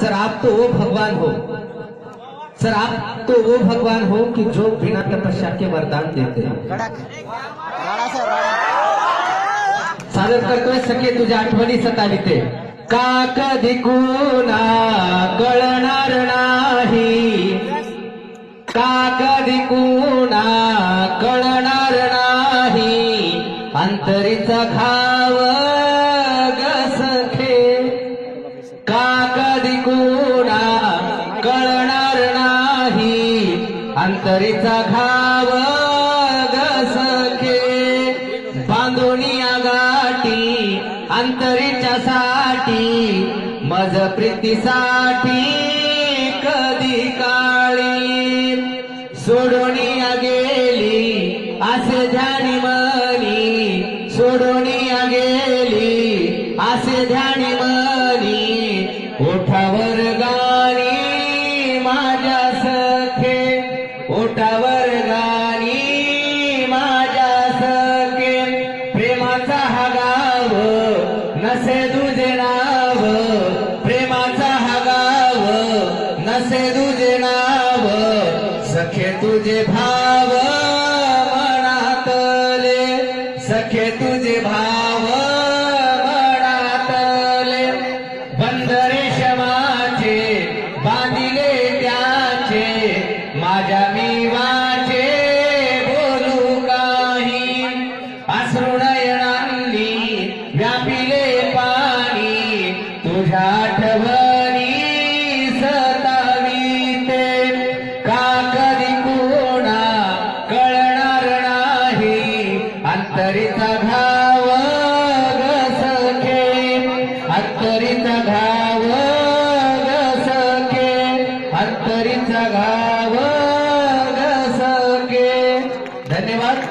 Sir आप तो वो भगवान हो। सर आप तो वो भगवान हो कि जो बिना तपस्या के वरदान देते सादर करतोय सखे तुझ्या आठवणी सताविते। का कधी कुणा कळणार नाही। का कधी कुणा कळणार नाही। अंतरीचा खाव अंतरीचा घाव गसखे बांधोनिया गाठी अंतरीच्या साठी. मज प्रीतीसाठी कधी काळी. सोडोनिया गेली असे ध्यानी मनी. सोडोनिया गेली असे ध्यानी मनी. ओठावर गा ओठावर गाणी माझ्या सके. प्रेमाचा हा गाव नसे तुझे नाव. प्रेमाचा हा गाव नसे तुझे नाव. सखे तुझे भाव मनातले. सखे तुझे भाव मनातले. बंदरे क्षमाचे बांधिले त्याचे. माझ्या मी वाचे बोलू काही. अश्रुनयनांनी व्यापिले पाणी. तुझ्या आठवणी सताविते. का कधी कोणा कळणार नाही. अंतरीचा घाव गसखे सखे अंतरीचा घाव गसखे सखे अंतरीचा घाव धन्यवाद.